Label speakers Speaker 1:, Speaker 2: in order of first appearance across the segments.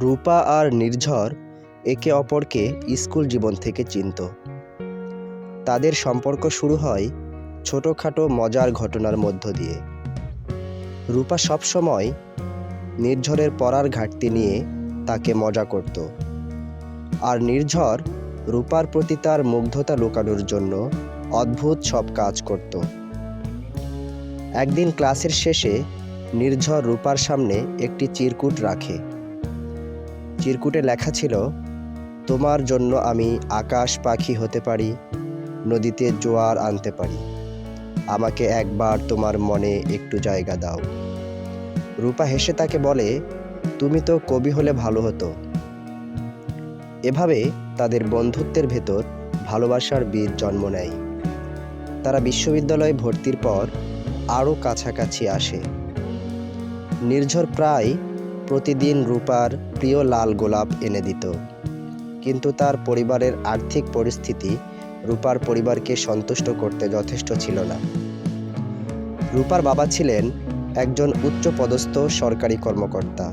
Speaker 1: রূপা আর নির্ঝর একে অপরকে স্কুল জীবন থেকে চিনত। তাদের সম্পর্ক শুরু হয় ছোটোখাটো মজার ঘটনার মধ্য দিয়ে। রূপা সবসময় নির্ঝরের পড়ার ঘাটতি নিয়ে তাকে মজা করত। আর নির্ঝর রূপার প্রতি তার মুগ্ধতা লুকানোর জন্য অদ্ভুত সব কাজ করত। একদিন ক্লাসের শেষে নির্ঝর রূপার সামনে একটি চিরকুট রাখে। চিরকুটে লেখা ছিল, তোমার জন্য আমি আকাশ পাখি হতে পারি, নদীতে জোয়ার আনতে পারি। আমাকে একবার তোমার মনে একটু জায়গা দাও। রূপা হেসে তাকে বলে, তুমি তো কবি হলে ভালো হতো। এভাবে তাদের বন্ধুত্বের ভেতর ভালোবাসার বীজ জন্ম নেয়। তারা বিশ্ববিদ্যালয়ে ভর্তির পর আরও কাছাকাছি আসে। নির্ঝর প্রায় প্রতিদিন রূপার প্রিয় লাল গোলাপ এনে দিত। কিন্তু তার পরিবারের আর্থিক পরিস্থিতি রূপার পরিবারকে সন্তুষ্ট করতে যথেষ্ট ছিল না। রূপার বাবা ছিলেন একজন উচ্চপদস্থ সরকারি কর্মকর্তা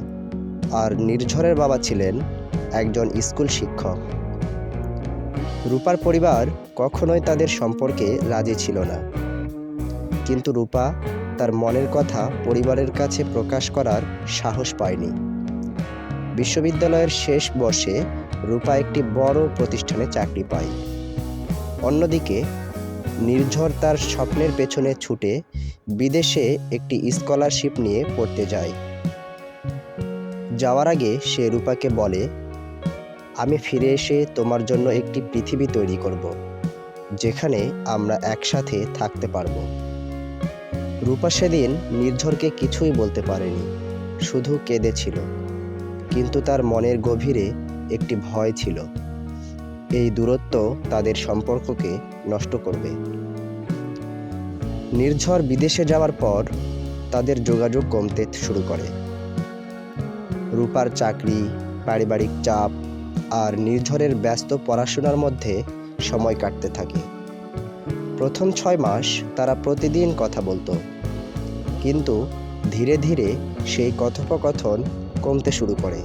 Speaker 1: আর নির্ঝরের বাবা ছিলেন একজন স্কুল শিক্ষক। রূপার পরিবার কখনোই তাদের সম্পর্কে রাজি ছিল না। কিন্তু রূপা তার মনের কথা পরিবারের কাছে প্রকাশ করার সাহস পায়নি। বিশ্ববিদ্যালয়ের শেষ বর্ষে রূপা একটি বড় প্রতিষ্ঠানে চাকরি পায়। অন্যদিকে, নির্ঝর তার স্বপ্নের পেছনে ছুটে বিদেশে একটি স্কলারশিপ নিয়ে পড়তে যায়। যাওয়ার আগে সে রূপাকে বলে, আমি ফিরে এসে তোমার জন্য একটি পৃথিবী তৈরি করব, যেখানে আমরা একসাথে থাকতে পারব। রূপা সেদিন নির্ঝরকে কিছুই বলতে পারেনি, শুধু কেঁদেছিল। কিন্তু তার মনের গভীরে একটি ভয় ছিল। এই দূরত্ব তাদের সম্পর্ককে নষ্ট করবে। নির্ঝর বিদেশে যাওয়ার পর তাদের যোগাযোগ কমতে শুরু করে। রূপার চাকরি, পারিবারিক চাপ আর নির্ঝরের ব্যস্ত পড়াশোনার মধ্যে সময় কাটতে থাকে। প্রথম ছয় মাস তারা প্রতিদিন কথা বলতো। কিন্তু ধীরে ধীরে সেই কথোপকথন কমতে শুরু করে।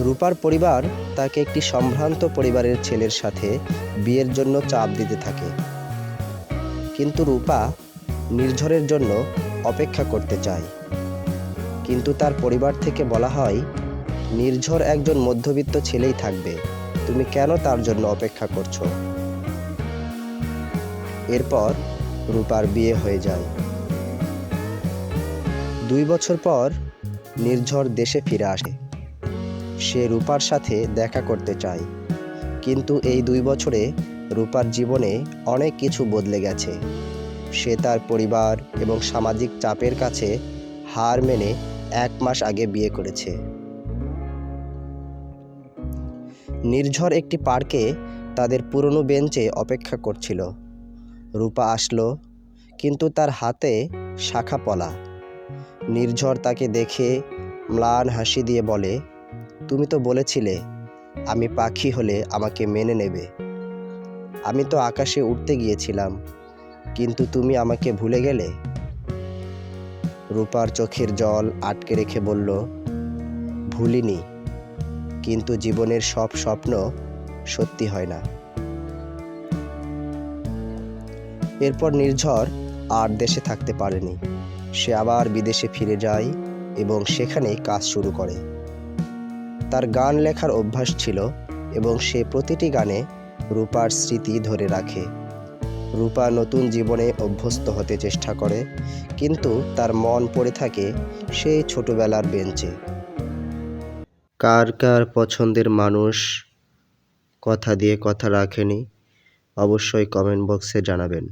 Speaker 1: রূপার পরিবার তাকে একটি সম্ভ্রান্ত পরিবারের ছেলের সাথে বিয়ের জন্য চাপ দিতে থাকে। কিন্তু রূপা নির্ঝরের জন্য অপেক্ষা করতে চায়। কিন্তু তার পরিবার থেকে বলা হয়, নির্ঝর একজন মধ্যবিত্ত ছেলেই থাকবে। তুমি কেন তার জন্য অপেক্ষা করছ? এরপর রূপার বিয়ে হয়ে যায়। দুই বছর পর নির্ঝর দেশে ফিরে আসে। সে রূপার সাথে দেখা করতে চায়। কিন্তু এই দুই বছরে রূপার জীবনে অনেক কিছু বদলে গেছে। সে তার পরিবার এবং সামাজিক চাপের কাছে হার মেনে এক মাস আগে বিয়ে করেছে। নির্ঝর একটি পার্কে তাদের পুরনো বেঞ্চে অপেক্ষা করছিল। রূপা আসলো, কিন্তু তার হাতে শাখা পলা। নির্ঝর তাকে দেখে ম্লান হাসি দিয়ে বলে, তুমি তো বলেছিলে, আমি পাখি হলে আমাকে মেনে নেবে। আমি তো আকাশে উঠতে গিয়েছিলাম, কিন্তু তুমি আমাকে ভুলে গেলে? রূপার চোখের জল আটকে রেখে বলল, ভুলিনি, কিন্তু জীবনের সব স্বপ্ন সত্যি হয় না। এরপর নির্ঝর আর দেশে থাকতে পারেনি। সে আবার বিদেশে ফিরে যায় এবং সেখানেই কাজ শুরু করে। তার গান লেখার অভ্যাস ছিল এবং সে প্রতিটি গানে রূপার স্মৃতি ধরে রাখে। রূপা নতুন জীবনে অভ্যস্ত হতে চেষ্টা করে, কিন্তু তার মন পড়ে থাকে সেই ছোটবেলার বেঞ্চে। কার কার পছন্দের মানুষ কথা দিয়ে কথা রাখেনি, অবশ্যই কমেন্ট বক্সে জানাবেন।